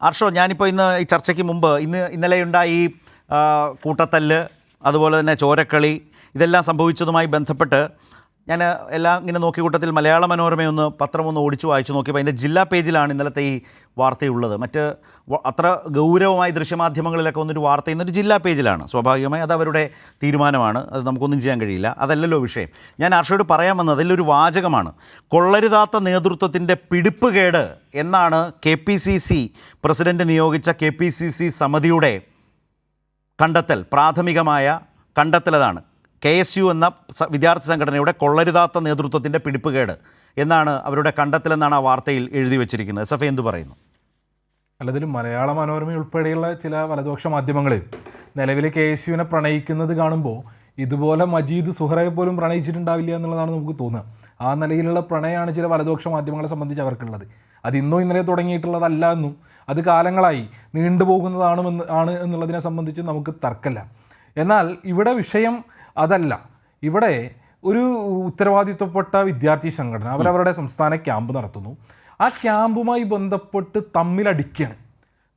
ഹർഷോ ഞാനിപ്പോൾ ഇന്ന് ഈ ചർച്ചയ്ക്ക് മുമ്പ് ഇന്ന് ഇന്നലെ ഈ ആ, കൂട്ടത്തല്ല് അതുപോലെ തന്നെ ചോരക്കളി ഇതെല്ലാം സംഭവിച്ചതുമായി ബന്ധപ്പെട്ട് ഞാൻ എല്ലാം ഇങ്ങനെ നോക്കിയ കൂട്ടത്തിൽ മലയാള മനോരമയൊന്ന് പത്രം ഒന്ന് ഓടിച്ചു വായിച്ചു നോക്കിയപ്പോൾ അതിന്റെ ജില്ലാ പേജിലാണ് ഇന്നലത്തെ ഈ വാർത്തയുള്ളത്. മറ്റ് അത്ര ഗൗരവമായി ദൃശ്യമാധ്യമങ്ങളിലൊക്കെ വന്നൊരു വാർത്ത ഇന്നൊരു ജില്ലാ പേജിലാണ്. സ്വാഭാവികമായി അത് അവരുടെ തീരുമാനമാണ്. അത് നമുക്കൊന്നും ചെയ്യാൻ കഴിയില്ല. അതല്ലല്ലോ വിഷയം. ഞാൻ ഹർഷയോട് പറയാൻ വന്നത് അതിലൊരു വാചകമാണ്. കൊള്ളരുതാത്ത നേതൃത്വത്തിന്റെ പിടിപ്പുകേട് എന്നാണ് K P C C president നിയോഗിച്ച കെ പി സി സി സമിതിയുടെ കണ്ടെത്തൽ പ്രാഥമികമായ കണ്ടെത്തൽ അതാണ് കെ എസ് യു എന്ന വിദ്യാർത്ഥി സംഘടനയുടെ കൊള്ളരുതാത്ത നേതൃത്വത്തിന്റെ പിടിപ്പുകേട് എന്നാണ് അവരുടെ കണ്ടെത്തലെന്നാണ് ആ വാർത്തയിൽ എഴുതി വെച്ചിരിക്കുന്നത്. എസ് എഫ് എന്ത് പറയുന്നു? അല്ലതിൽ മലയാള മനോരമ ഉൾപ്പെടെയുള്ള ചില വലതുപക്ഷ മാധ്യമങ്ങൾ നിലവിൽ കെ എസ് യുവിനെ പ്രണയിക്കുന്നത് കാണുമ്പോൾ ഇതുപോലെ മജീദ് സുഹറയെ പോലും പ്രണയിച്ചിട്ടുണ്ടാവില്ല എന്നുള്ളതാണ് നമുക്ക് തോന്നുക. ആ നിലയിലുള്ള പ്രണയമാണ് ചില വലതുപക്ഷ മാധ്യമങ്ങളെ സംബന്ധിച്ച് അവർക്കുള്ളത്. അത് ഇന്നോ ഇന്നലെ തുടങ്ങിയിട്ടുള്ളതല്ല എന്നും അത് കാലങ്ങളായി നീണ്ടുപോകുന്നതാണ് ആണ് എന്നുള്ളതിനെ സംബന്ധിച്ച് നമുക്ക് തർക്കമില്ല. എന്നാൽ ഇവിടെ വിഷയം അതല്ല. ഇവിടെ ഒരു ഉത്തരവാദിത്വപ്പെട്ട വിദ്യാർത്ഥി സംഘടന അവരവരുടെ സംസ്ഥാന ക്യാമ്പ് നടത്തുന്നു. ആ ക്യാമ്പുമായി ബന്ധപ്പെട്ട് തമ്മിലടിക്കുകയാണ്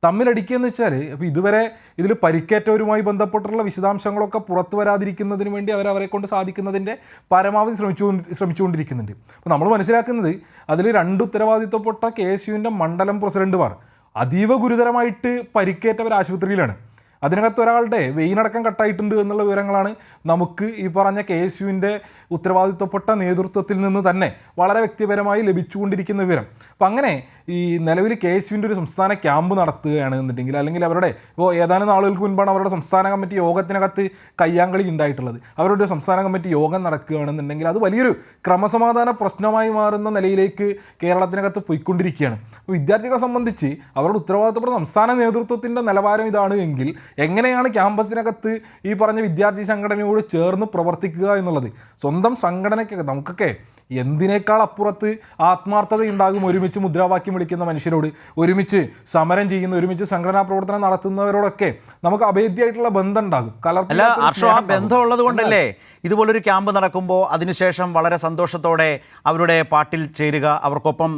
തമ്മിലടിക്കുക എന്ന് വെച്ചാൽ അപ്പോൾ ഇതുവരെ ഇതിൽ പരിക്കേറ്റവരുമായി ബന്ധപ്പെട്ടുള്ള വിശദാംശങ്ങളൊക്കെ പുറത്തു വരാതിരിക്കുന്നതിന് വേണ്ടി അവരവരെ കൊണ്ട് സാധിക്കുന്നതിന്റെ പരമാവധി ശ്രമിച്ചു ശ്രമിച്ചുകൊണ്ടിരിക്കുന്നുണ്ട്. അപ്പോൾ നമ്മൾ മനസ്സിലാക്കുന്നത് അതിൽ രണ്ട് ഉത്തരവാദിത്വപ്പെട്ട കെ എസ് യുവിന്റെ മണ്ഡലം പ്രസിഡന്റുമാർ അതീവ ഗുരുതരമായിട്ട് പരിക്കേറ്റവർ ആശുപത്രിയിലാണ് അതിനകത്ത് ഒരാളുടെ വെയിനടക്കം കട്ടായിട്ടുണ്ട് എന്നുള്ള വിവരങ്ങളാണ് നമുക്ക് ഈ പറഞ്ഞ കെ എസ് യുവിന്റെ ഉത്തരവാദിത്വപ്പെട്ട നേതൃത്വത്തിൽ നിന്ന് തന്നെ വളരെ വ്യക്തിപരമായി ലഭിച്ചുകൊണ്ടിരിക്കുന്ന വിവരം. അപ്പം അങ്ങനെ ഈ നിലവിൽ കെ എസ് യുവിന്റെ ഒരു സംസ്ഥാന ക്യാമ്പ് നടത്തുകയാണ് എന്നുണ്ടെങ്കിൽ അല്ലെങ്കിൽ അവരുടെ ഇപ്പോൾ ഏതാനും നാളുകൾക്ക് മുൻപാണ് അവരുടെ സംസ്ഥാന കമ്മിറ്റി യോഗത്തിനകത്ത് കയ്യാങ്കളി ഉണ്ടായിട്ടുള്ളത്. അവരുടെ സംസ്ഥാന കമ്മിറ്റി യോഗം നടക്കുകയാണെന്നുണ്ടെങ്കിൽ അത് വലിയൊരു ക്രമസമാധാന പ്രശ്നമായി മാറുന്ന നിലയിലേക്ക് കേരളത്തിനകത്ത് പോയിക്കൊണ്ടിരിക്കുകയാണ്. വിദ്യാർത്ഥികളെ സംബന്ധിച്ച് അവരുടെ ഉത്തരവാദിത്തപ്പെട്ട സംസ്ഥാന നേതൃത്വത്തിന്റെ നിലവാരം ഇതാണ് എങ്കിൽ എങ്ങനെയാണ് ക്യാമ്പസിനകത്ത് ഈ പറഞ്ഞ വിദ്യാർത്ഥി സംഘടനയോട് ചേർന്ന് പ്രവർത്തിക്കുക എന്നുള്ളത്? സ്വന്തം സംഘടനയ്ക്ക് നമുക്കൊക്കെ എന്തിനേക്കാൾ അപ്പുറത്ത് ആത്മാർത്ഥത ഉണ്ടാകും ഒരുമിച്ച് മുദ്രാവാക്യം വിളിക്കുന്ന മനുഷ്യരോട്? ഒരുമിച്ച് സമരം ചെയ്യുന്ന ഒരുമിച്ച് സംഘടനാ പ്രവർത്തനം നടത്തുന്നവരോടൊക്കെ നമുക്ക് അഭേദ്യമായിട്ടുള്ള ബന്ധം ഉണ്ടാകും അല്ല അർഷോ ഹർഷോ ആ. ബന്ധമുള്ളത് കൊണ്ടല്ലേ ഇതുപോലൊരു ക്യാമ്പ് നടക്കുമ്പോൾ അതിനുശേഷം വളരെ സന്തോഷത്തോടെ അവരുടെ പാട്ടിൽ ചേരുക. അവർക്കൊപ്പം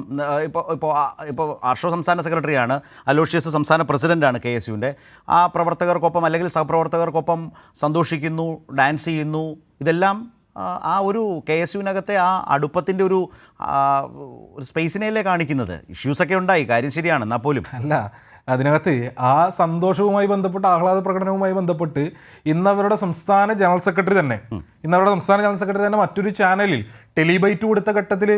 ഇപ്പോൾ ഇപ്പോൾ ഇപ്പോൾ ഹർഷോ സംസ്ഥാന സെക്രട്ടറിയാണ് അലോഷ്യസ് സംസ്ഥാന പ്രസിഡന്റാണ് കെ എസ് യുവിന്റെ. ആ പ്രവർത്തകർക്കൊപ്പം അല്ലെങ്കിൽ സഹപ്രവർത്തകർക്കൊപ്പം സന്തോഷിക്കുന്നു ഡാൻസ് ചെയ്യുന്നു ഇതെല്ലാം ആ, ഒരു കെ എസ് യുവിനകത്തെ ആ അടുപ്പത്തിന്റെ ഒരു സ്പേസിനെയല്ലേ കാണിക്കുന്നത്? ഇഷ്യൂസൊക്കെ ഉണ്ടായി. കാര്യം ശരിയാണ്. എന്നാൽ പോലും. അല്ല അതിനകത്ത് ആ സന്തോഷവുമായി ബന്ധപ്പെട്ട് ആഹ്ലാദ പ്രകടനവുമായി ബന്ധപ്പെട്ട് ഇന്നവരുടെ സംസ്ഥാന ജനറൽ സെക്രട്ടറി തന്നെ ഇന്നവരുടെ സംസ്ഥാന ജനറൽ സെക്രട്ടറി തന്നെ മറ്റൊരു ചാനലിൽ ടെലിബൈറ്റ് കൊടുത്ത ഘട്ടത്തിൽ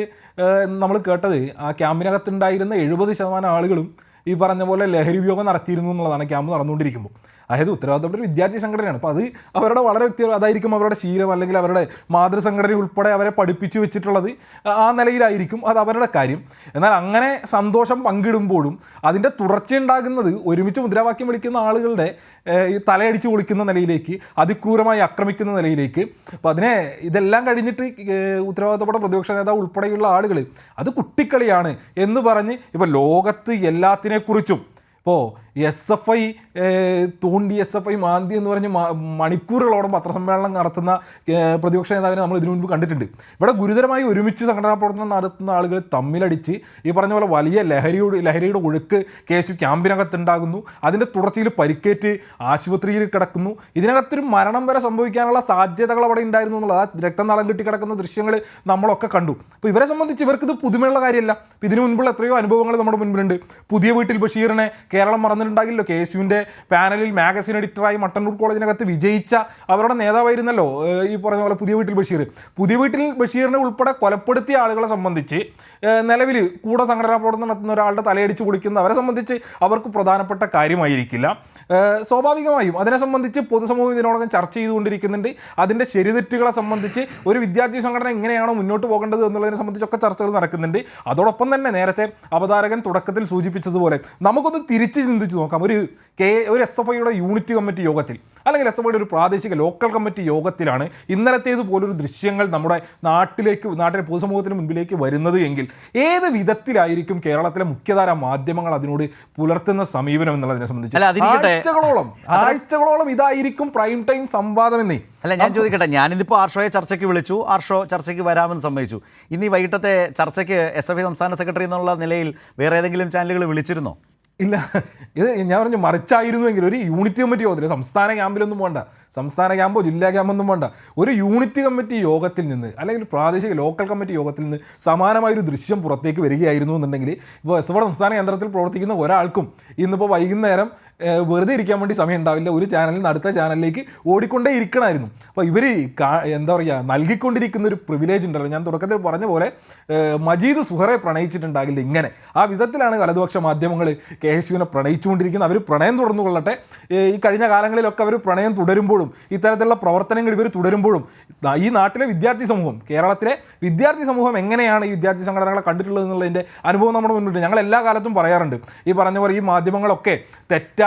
നമ്മൾ കേട്ടത് ആ ക്യാമ്പിനകത്തുണ്ടായിരുന്ന എഴുപത് ശതമാനം ആളുകളും ഈ പറഞ്ഞ പോലെ ലഹരി ഉപയോഗം നടത്തിയിരുന്നു എന്നുള്ളതാണ് ക്യാമ്പ് നടന്നുകൊണ്ടിരിക്കുമ്പോൾ. അതായത് ഉത്തരവാദിത്തപ്പെട്ട ഒരു വിദ്യാർത്ഥി സംഘടനയാണ്. അപ്പോൾ അത് അവരുടെ വളരെ വ്യക്തി അതായിരിക്കും അവരുടെ ശീലം അല്ലെങ്കിൽ അവരുടെ മാതൃസംഘടന ഉൾപ്പെടെ അവരെ പഠിപ്പിച്ചു വെച്ചിട്ടുള്ളത് ആ നിലയിലായിരിക്കും അത് അവരുടെ കാര്യം. എന്നാൽ അങ്ങനെ സന്തോഷം പങ്കിടുമ്പോഴും അതിന്റെ തുടർച്ചയുണ്ടാകുന്നത് ഒരുമിച്ച് മുദ്രാവാക്യം വിളിക്കുന്ന ആളുകളുടെ തലയടിച്ച് പൊളിക്കുന്ന നിലയിലേക്ക് അതിക്രൂരമായി ആക്രമിക്കുന്ന നിലയിലേക്ക്. അപ്പോൾ അതിനെ ഇതെല്ലാം കഴിഞ്ഞിട്ട് ഉത്തരവാദിത്തപ്പെട്ട പ്രതിപക്ഷ നേതാവ് ഉൾപ്പെടെയുള്ള ആളുകൾ അത് കുട്ടിക്കളിയാണ് എന്ന് പറഞ്ഞ് ഇപ്പോൾ ലോകത്ത് എല്ലാത്തിനെക്കുറിച്ചും ഇപ്പോൾ എസ് എഫ് ഐ തോണ്ടി എസ് എഫ് ഐ മാന്തി എന്ന് പറഞ്ഞ് മണിക്കൂറുകളോളം പത്രസമ്മേളനം നടത്തുന്ന പ്രതിപക്ഷ നേതാവിനെ നമ്മൾ ഇതിനു മുൻപ് കണ്ടിട്ടുണ്ട്. ഇവിടെ ഗുരുതരമായി ഒരുമിച്ച് സംഘടനാ പ്രവർത്തനം നടത്തുന്ന ആളുകൾ തമ്മിലടിച്ച് ഈ പറഞ്ഞ പോലെ വലിയ ലഹരിയുടെ ലഹരിയുടെ ഒഴുക്ക് കേസ് ക്യാമ്പിനകത്തുണ്ടാകുന്നു. അതിന്റെ തുടർച്ചയിൽ പരിക്കേറ്റ് ആശുപത്രിയിൽ കിടക്കുന്നു. ഇതിനകത്തൊരു മരണം വരെ സംഭവിക്കാനുള്ള സാധ്യതകൾ അവിടെ ഉണ്ടായിരുന്നു എന്നുള്ളത്. ആ രക്തനാളം കെട്ടി കിടക്കുന്ന ദൃശ്യങ്ങൾ നമ്മളൊക്കെ കണ്ടു. അപ്പോൾ ഇവരെ സംബന്ധിച്ച് ഇവർക്കിത് പുതുമയുള്ള കാര്യമല്ല. ഇതിനു മുൻപുള്ള എത്രയോ അനുഭവങ്ങൾ നമ്മുടെ മുൻപിലുണ്ട്. പുതിയ വീട്ടിൽ ബഷീറിനെ കേരളം മറന്നിട്ടുണ്ടാകില്ലോ കെ എസ് യുവിന്റെ പാനലിൽ മാഗസിൻ എഡിറ്ററായി മട്ടന്നൂർ കോളേജിനകത്ത് വിജയിച്ച അവരുടെ നേതാവായിരുന്നല്ലോ ഈ പറഞ്ഞ പോലെ പുതിയ വീട്ടിൽ ബഷീർ. പുതിയ വീട്ടിൽ ബഷീറിനെ ഉൾപ്പെടെ കൊലപ്പെടുത്തിയ ആളുകളെ സംബന്ധിച്ച് നിലവിൽ കൂടെ സംഘടനാ പ്രവർത്തനം നടത്തുന്ന ഒരാളുടെ തലയടിച്ച് കുളിക്കുന്ന അവരെ സംബന്ധിച്ച് അവർക്ക് പ്രധാനപ്പെട്ട കാര്യമായിരിക്കില്ല. സ്വാഭാവികമായും അതിനെ സംബന്ധിച്ച് പൊതുസമൂഹം ഇതിനോടകം ചർച്ച ചെയ്തുകൊണ്ടിരിക്കുന്നുണ്ട്. അതിന്റെ ശരിതെറ്റുകളെ സംബന്ധിച്ച് ഒരു വിദ്യാർത്ഥി സംഘടന എങ്ങനെയാണോ മുന്നോട്ട് പോകേണ്ടത് എന്നുള്ളതിനെ സംബന്ധിച്ചൊക്കെ ചർച്ചകൾ നടക്കുന്നുണ്ട്. അതോടൊപ്പം തന്നെ നേരത്തെ അവതാരകൻ തുടക്കത്തിൽ സൂചിപ്പിച്ചതുപോലെ നമുക്കൊന്ന് തിരിച്ച് ചിന്തിച്ച് നോക്കാം. ഒരു കെ ഒരു എസ് എഫ് ഐയുടെ യൂണിറ്റ് കമ്മിറ്റി യോഗത്തിൽ അല്ലെങ്കിൽ എസ് എഫ് ഐയുടെ ഒരു പ്രാദേശിക ലോക്കൽ കമ്മിറ്റി യോഗത്തിലാണ് ഇന്നലത്തേത് പോലൊരു ദൃശ്യങ്ങൾ നമ്മുടെ നാട്ടിലേക്ക് നാട്ടിലെ പൊതുസമൂഹത്തിന് മുൻപിലേക്ക് വരുന്നത് എങ്കിൽ ഏത് വിധത്തിലായിരിക്കും കേരളത്തിലെ മുഖ്യധാര മാധ്യമങ്ങൾ അതിനോട് പുലർത്തുന്ന സമീപനം എന്നുള്ളതിനെ സംബന്ധിച്ച്? ആഴ്ചകളോളം ആഴ്ചകളോളം ഇതായിരിക്കും പ്രൈം ടൈം സംവാദം എന്നേ. അല്ല ഞാൻ ചോദിക്കട്ടെ ഞാനിതിപ്പോൾ ആർഷോയെ ചർച്ചയ്ക്ക് വിളിച്ചു. ആർഷോ ചർച്ചയ്ക്ക് വരാമെന്ന് സമ്മതിച്ചു. ഇനി ഈ വൈകിട്ടത്തെ ചർച്ചയ്ക്ക് എസ് എഫ് ഐ സംസ്ഥാന സെക്രട്ടറി എന്നുള്ള നിലയിൽ വേറെ ഏതെങ്കിലും ചാനലുകൾ വിളിച്ചിരുന്നോ? ഇല്ല. ഇത് ഞാൻ പറഞ്ഞു മറിച്ചായിരുന്നുവെങ്കിൽ ഒരു യൂണിറ്റ് കമ്മിറ്റി യോഗത്തിൽ സംസ്ഥാന ക്യാമ്പിലൊന്നും പോകണ്ട സംസ്ഥാന ക്യാമ്പോ ജില്ലാ ക്യാമ്പൊന്നും വേണ്ട ഒരു യൂണിറ്റ് കമ്മിറ്റി യോഗത്തിൽ നിന്ന് അല്ലെങ്കിൽ പ്രാദേശിക ലോക്കൽ കമ്മിറ്റി യോഗത്തിൽ നിന്ന് സമാനമായൊരു ദൃശ്യം പുറത്തേക്ക് വരികയായിരുന്നു എന്നുണ്ടെങ്കിൽ ഇപ്പോൾ എസ് സംസ്ഥാന കേന്ദ്രത്തിൽ പ്രവർത്തിക്കുന്ന ഒരാൾക്കും ഇന്നിപ്പോൾ വൈകുന്നേരം വെറുതെ ഇരിക്കാൻ വേണ്ടി സമയം ഉണ്ടാവില്ല. ഒരു ചാനലിൽ നിന്ന് അടുത്ത ചാനലിലേക്ക് ഓടിക്കൊണ്ടേ ഇരിക്കണമായിരുന്നു അപ്പോൾ ഇവർ എന്താ പറയുക നൽകിക്കൊണ്ടിരിക്കുന്ന ഒരു പ്രിവിലേജ് ഉണ്ടല്ലോ. ഞാൻ തുടക്കത്തിൽ പറഞ്ഞ പോലെ മജീദ് സുഹറെ പ്രണയിച്ചിട്ടുണ്ടാകില്ല ഇങ്ങനെ. ആ വിധത്തിലാണ് വലതുപക്ഷ മാധ്യമങ്ങൾ കെ എസ് യുവിനെ പ്രണയിച്ചുകൊണ്ടിരിക്കുന്നത്. അവർ പ്രണയം തുടർന്നു കൊള്ളട്ടെ. ഈ കഴിഞ്ഞ കാലങ്ങളിലൊക്കെ അവർ പ്രണയം തുടരുമ്പോഴും ഇത്തരത്തിലുള്ള പ്രവർത്തനങ്ങൾ ഇവർ തുടരുമ്പോഴും ഈ നാട്ടിലെ വിദ്യാർത്ഥി സമൂഹം കേരളത്തിലെ വിദ്യാർത്ഥി സമൂഹം എങ്ങനെയാണ് ഈ വിദ്യാർത്ഥി സംഘടനകളെ കണ്ടിട്ടുള്ളത് എന്നുള്ളതിന്റെ അനുഭവം നമ്മുടെ മുന്നിലുണ്ട്. ഞങ്ങൾ എല്ലാ കാലത്തും പറയാറുണ്ട്. ഈ പറഞ്ഞ പോലെ ഈ മാധ്യമങ്ങളൊക്കെ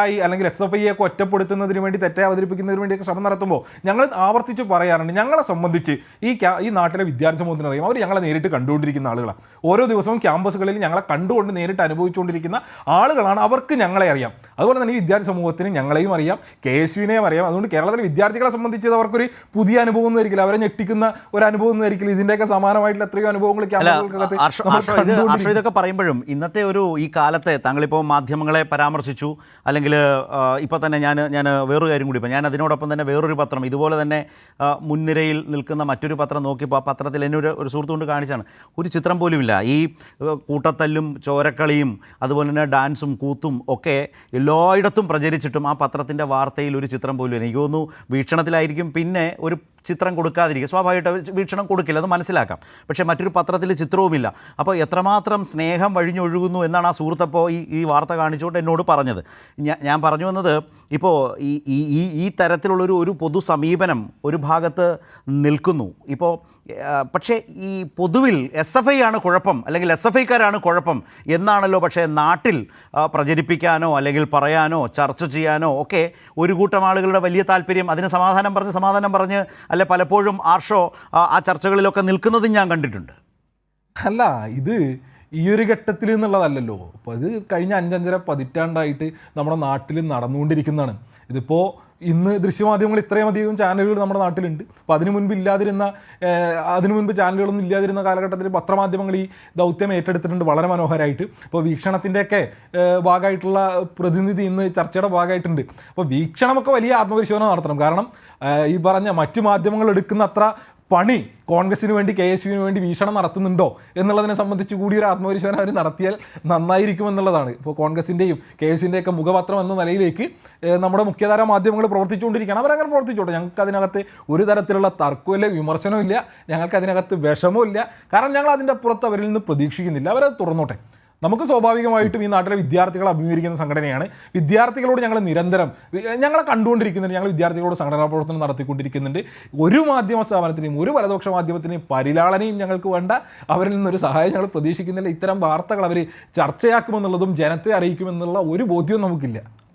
തെറ്റായി അല്ലെങ്കിൽ എസ് എഫ് ഐ ഒക്കെ ഒറ്റപ്പെടുത്തുന്നതിന് വേണ്ടി തെറ്റായി അവതരിപ്പിക്കുന്നതിന് വേണ്ടിയൊക്കെ ശ്രമം നടത്തുമ്പോൾ ഞങ്ങൾ ആവർത്തിച്ച് പറയാറുണ്ട് ഞങ്ങളെ സംബന്ധിച്ച് ഈ ഈ നാട്ടിലെ വിദ്യാർത്ഥി സമൂഹത്തിന് അറിയാം. അവർ ഞങ്ങളെ നേരിട്ട് കണ്ടുകൊണ്ടിരിക്കുന്ന ആളുകളാണ് ഓരോ ദിവസവും ക്യാമ്പസുകളിൽ ഞങ്ങളെ കണ്ടുകൊണ്ട് നേരിട്ട് അനുഭവിച്ചുകൊണ്ടിരിക്കുന്ന ആളുകളാണ് അവർക്ക് ഞങ്ങളെ അറിയാം. അതുപോലെ തന്നെ ഈ വിദ്യാർത്ഥി സമൂഹത്തിന് ഞങ്ങളെയും അറിയാം കെ എസ് യുവിനെയും അറിയാം. അതുകൊണ്ട് കേരളത്തിലെ വിദ്യാർത്ഥികളെ സംബന്ധിച്ച് അവർക്കൊരു പുതിയ അനുഭവം ഒന്നും ആയിരിക്കില്ല. അവരെ ഞെട്ടിക്കുന്ന ഒരു അനുഭവം ഒന്നും ആയിരിക്കില്ല. ഇതിന്റെയൊക്കെ സമാനമായിട്ടുള്ള എത്രയോ അനുഭവങ്ങൾ ക്യാമ്പസുകൾക്കകത്ത് ഇതൊക്കെ പറയുമ്പോഴും ഇന്നത്തെ ഒരു ഈ കാലത്തെ താങ്കളിപ്പോൾ മാധ്യമങ്ങളെ പരാമർശിച്ചു അല്ലെങ്കിൽ ഇപ്പോൾ തന്നെ ഞാൻ ഞാൻ വേറൊരു കാര്യം കൂടി ഇപ്പോൾ ഞാൻ അതിനോടൊപ്പം തന്നെ വേറൊരു പത്രം ഇതുപോലെ തന്നെ മുൻനിരയിൽ നിൽക്കുന്ന മറ്റൊരു പത്രം നോക്കിയപ്പോൾ ആ പത്രത്തിൽ എന്നെ ഒരു ഒരു സുഹൃത്തുകൊണ്ട് കാണിച്ചാണ്. ഒരു ചിത്രം പോലുമില്ല ഈ കൂട്ടത്തല്ലും ചോരക്കളിയും അതുപോലെ തന്നെ ഡാൻസും കൂത്തും ഒക്കെ എല്ലായിടത്തും പ്രചരിച്ചിട്ടും ആ പത്രത്തിന്റെ വാർത്തയിൽ ഒരു ചിത്രം പോലും. എനിക്ക് തോന്നുന്നു വീക്ഷണത്തിലായിരിക്കും. പിന്നെ ഒരു ചിത്രം കൊടുക്കാതിരിക്കുക. സ്വാഭാവികമായിട്ട് വീക്ഷണം കൊടുക്കില്ല. അത് മനസ്സിലാക്കാം. പക്ഷേ മറ്റൊരു പത്രത്തിൽ ചിത്രവുമില്ല അപ്പോൾ എത്രമാത്രം സ്നേഹം വഴിഞ്ഞൊഴുകുന്നു എന്നാണ് ആ സുഹൃത്തപ്പോൾ ഈ ഈ വാർത്ത കാണിച്ചുകൊണ്ട് എന്നോട് പറഞ്ഞത്. ഞാൻ പറഞ്ഞു വന്നത് ഇപ്പോൾ ഈ ഈ ഈ തരത്തിലുള്ളൊരു ഒരു പൊതു സമീപനം ഒരു ഭാഗത്ത് നിൽക്കുന്നു. ഇപ്പോൾ പക്ഷേ ഈ പൊതുവിൽ എസ് എഫ് ഐ ആണ് കുഴപ്പം അല്ലെങ്കിൽ എസ് എഫ് ഐക്കാരാണ് കുഴപ്പം എന്നാണല്ലോ പക്ഷേ നാട്ടിൽ പ്രചരിപ്പിക്കാനോ അല്ലെങ്കിൽ പറയാനോ ചർച്ച ചെയ്യാനോ ഒക്കെ ഒരു കൂട്ടം ആളുകളുടെ വലിയ താല്പര്യം അതിന് സമാധാനം പറഞ്ഞ് സമാധാനം പറഞ്ഞ് അല്ലെ പലപ്പോഴും ആർഷോ ആ ചർച്ചകളിലൊക്കെ നിൽക്കുന്നതും ഞാൻ കണ്ടിട്ടുണ്ട്. അല്ല ഇത് ഈ ഒരു ഘട്ടത്തിൽ എന്നുള്ളതല്ലല്ലോ. അപ്പോൾ ഇത് കഴിഞ്ഞ അഞ്ചഞ്ചര പതിറ്റാണ്ടായിട്ട് നമ്മുടെ നാട്ടിൽ നടന്നുകൊണ്ടിരിക്കുന്നതാണ്. ഇതിപ്പോൾ ഇന്ന് ദൃശ്യമാധ്യമങ്ങൾ ഇത്രയും അധികം ചാനലുകൾ നമ്മുടെ നാട്ടിലുണ്ട്. അപ്പോൾ അതിനു മുൻപ് ഇല്ലാതിരുന്ന അതിനു മുൻപ് ചാനലുകളൊന്നും ഇല്ലാതിരുന്ന കാലഘട്ടത്തിൽ പത്രമാധ്യമങ്ങൾ ഈ ദൗത്യം ഏറ്റെടുത്തിട്ടുണ്ട് വളരെ മനോഹരമായിട്ട് അപ്പോൾ വീക്ഷണത്തിന്റെയൊക്കെ ഭാഗമായിട്ടുള്ള പ്രതിനിധി ഇന്ന് ചർച്ചയുടെ ഭാഗമായിട്ടുണ്ട്. അപ്പോൾ വീക്ഷണമൊക്കെ വലിയ ആത്മപരിശോധന നടത്തണം. കാരണം ഈ പറഞ്ഞ മറ്റു മാധ്യമങ്ങൾ എടുക്കുന്ന അത്ര പണി കോൺഗ്രസിന് വേണ്ടി കെ എസ് യുവിന് വേണ്ടി വീക്ഷണം നടത്തുന്നുണ്ടോ എന്നുള്ളതിനെ സംബന്ധിച്ച് കൂടി ഒരു ആത്മപരിശോധന അവർ നടത്തിയാൽ നന്നായിരിക്കും എന്നുള്ളതാണ് ഇപ്പോൾ കോൺഗ്രസിന്റെയും കെ എസ് യുവിന്റെയൊക്കെ മുഖപത്രം എന്ന നിലയിലേക്ക് നമ്മുടെ മുഖ്യധാര മാധ്യമങ്ങൾ പ്രവർത്തിച്ചുകൊണ്ടിരിക്കുകയാണ്. അവരങ്ങനെ പ്രവർത്തിച്ചോട്ടെ. ഞങ്ങൾക്ക് അതിനകത്ത് ഒരു തരത്തിലുള്ള തർക്കമില്ല വിമർശനവും ഇല്ല ഞങ്ങൾക്ക് അതിനകത്ത് വിഷമവും ഇല്ല കാരണം ഞങ്ങൾ അതിന്റെ അപ്പുറത്ത് അവരിൽ നിന്ന് പ്രതീക്ഷിക്കുന്നില്ല. അവരത് തുറന്നോട്ടെ. നമുക്ക് സ്വാഭാവികമായിട്ടും ഈ നാട്ടിലെ വിദ്യാർത്ഥികൾ അഭിമുഖീകരിക്കുന്ന സംഘടനയാണ്. വിദ്യാർത്ഥികളോട് ഞങ്ങൾ നിരന്തരം ഞങ്ങളെ കണ്ടുകൊണ്ടിരിക്കുന്നുണ്ട്. ഞങ്ങൾ വിദ്യാർത്ഥികളോട് സംഘടനാ പ്രവർത്തനം നടത്തിക്കൊണ്ടിരിക്കുന്നുണ്ട്. ഒരു മാധ്യമ സ്ഥാപനത്തിനെയും ഒരു പരദോക്ഷ മാധ്യമത്തിനെയും പരിലാളനയും ഞങ്ങൾക്ക് വേണ്ട. അവരിൽ നിന്നൊരു സഹായം ഞങ്ങൾ പ്രതീക്ഷിക്കുന്നില്ല. ഇത്തരം വാർത്തകൾ അവർ ചർച്ചയാക്കുമെന്നുള്ളതും ജനത്തെ അറിയിക്കുമെന്നുള്ള ഒരു ബോധ്യവും നമുക്കില്ല.